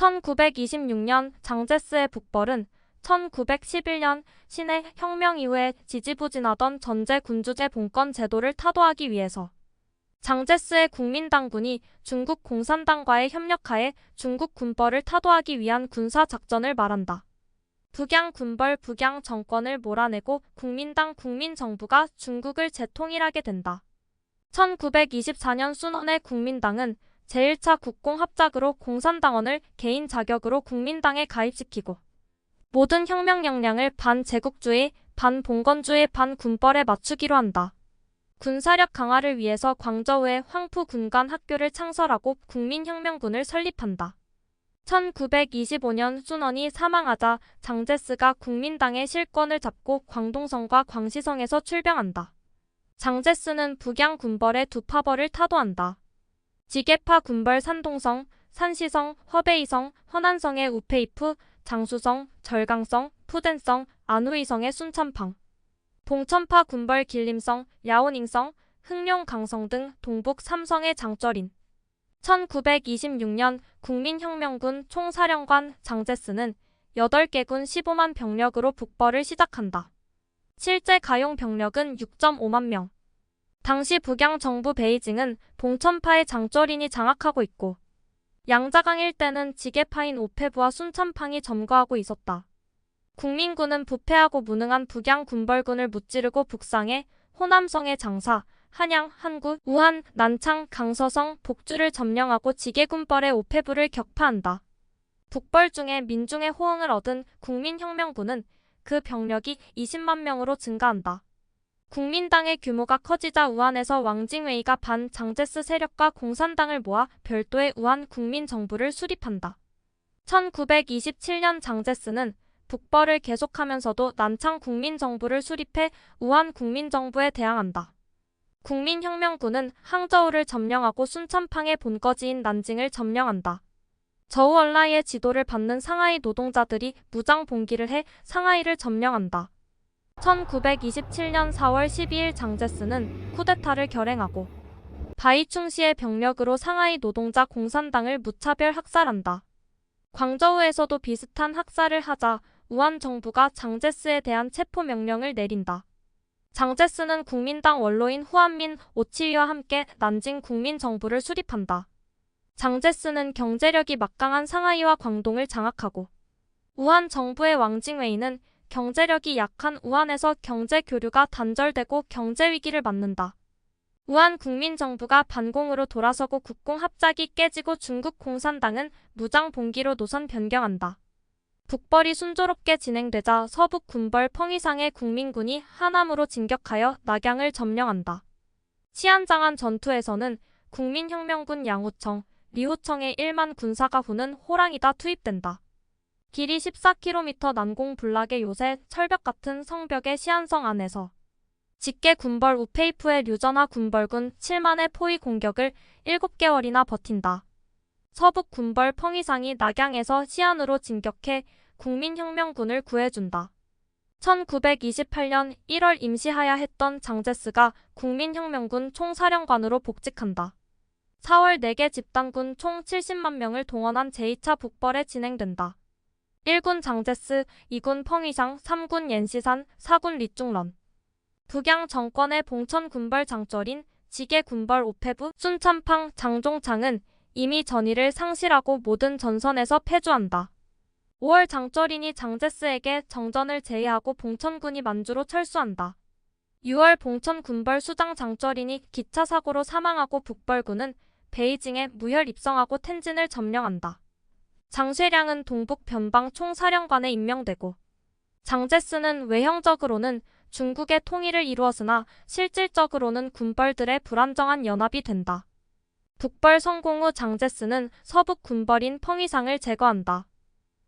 1926년 장제스의 북벌은 1911년 신해 혁명 이후에 지지부진하던 전제 군주제 봉건 제도를 타도하기 위해서 장제스의 국민당군이 중국 공산당과의 협력하에 중국 군벌을 타도하기 위한 군사 작전을 말한다. 북양 군벌 북양 정권을 몰아내고 국민당 국민정부가 중국을 재통일하게 된다. 1924년 순원의 국민당은 제1차 국공합작으로 공산당원을 개인 자격으로 국민당에 가입시키고 모든 혁명 역량을 반제국주의, 반봉건주의, 반군벌에 맞추기로 한다. 군사력 강화를 위해서 광저우에 황푸 군관 학교를 창설하고 국민혁명군을 설립한다. 1925년 순원이 사망하자 장제스가 국민당의 실권을 잡고 광동성과 광시성에서 출병한다. 장제스는 북양 군벌의 두 파벌을 타도한다. 지게파 군벌 산동성, 산시성, 허베이성, 허난성의 우페이프, 장수성, 절강성, 푸덴성, 안후이성의 순천팡, 봉천파 군벌 길림성, 야오닝성, 흥룡강성 등 동북 삼성의 장쩌린. 1926년 국민혁명군 총사령관 장제스는 8개 군 15만 병력으로 북벌을 시작한다. 실제 가용 병력은 6.5만 명. 당시 북양 정부 베이징은 봉천파의 장쩌린이 장악하고 있고 양자강 일대는 지게파인 오페부와 순천팡이 점거하고 있었다. 국민군은 부패하고 무능한 북양 군벌군을 무찌르고 북상해 호남성의 장사, 한양, 한구, 우한, 난창, 강서성, 복주를 점령하고 지게군벌의 오페부를 격파한다. 북벌 중에 민중의 호응을 얻은 국민혁명군은 그 병력이 20만 명으로 증가한다. 국민당의 규모가 커지자 우한에서 왕징웨이가 반 장제스 세력과 공산당을 모아 별도의 우한 국민정부를 수립한다. 1927년 장제스는 북벌을 계속하면서도 난창 국민정부를 수립해 우한 국민정부에 대항한다. 국민혁명군은 항저우를 점령하고 순천팡의 본거지인 난징을 점령한다. 저우얼라이의 지도를 받는 상하이 노동자들이 무장 봉기를 해 상하이를 점령한다. 1927년 4월 12일 장제스는 쿠데타를 결행하고 바이충시의 병력으로 상하이 노동자 공산당을 무차별 학살한다. 광저우에서도 비슷한 학살을 하자 우한 정부가 장제스에 대한 체포 명령을 내린다. 장제스는 국민당 원로인 후한민 오치위와 함께 난징 국민정부를 수립한다. 장제스는 경제력이 막강한 상하이와 광동을 장악하고 우한 정부의 왕징웨이는 경제력이 약한 우한에서 경제 교류가 단절되고 경제 위기를 맞는다. 우한 국민정부가 반공으로 돌아서고 국공 합작이 깨지고 중국 공산당은 무장 봉기로 노선 변경한다. 북벌이 순조롭게 진행되자 서북 군벌 펑이상의 국민군이 하남으로 진격하여 낙양을 점령한다. 치안장안 전투에서는 국민혁명군 양호청, 리호청의 1만 군사가 후는 호랑이다 투입된다. 길이 14km 난공불락의 요새 철벽 같은 성벽의 시안성 안에서 직계 군벌 우페이프의 류전하 군벌군 7만의 포위 공격을 7개월이나 버틴다. 서북 군벌 펑이상이 낙양에서 시안으로 진격해 국민혁명군을 구해준다. 1928년 1월 임시하야 했던 장제스가 국민혁명군 총사령관으로 복직한다. 4월 4개 집단군 총 70만 명을 동원한 제2차 북벌에 진행된다. 1군 장제스, 2군 펑이상, 3군 옌시산, 4군 리중런. 북양 정권의 봉천 군벌 장쩌린, 지게 군벌 오페부, 순천팡, 장종창은 이미 전의를 상실하고 모든 전선에서 패주한다. 5월 장쩌린이 장제스에게 정전을 제의하고 봉천군이 만주로 철수한다. 6월 봉천 군벌 수장 장쩌린이 기차 사고로 사망하고 북벌군은 베이징에 무혈 입성하고 텐진을 점령한다. 장쇠량은 동북 변방 총사령관에 임명되고 장제스는 외형적으로는 중국의 통일을 이루었으나 실질적으로는 군벌들의 불안정한 연합이 된다. 북벌 성공 후 장제스는 서북 군벌인 펑이상을 제거한다.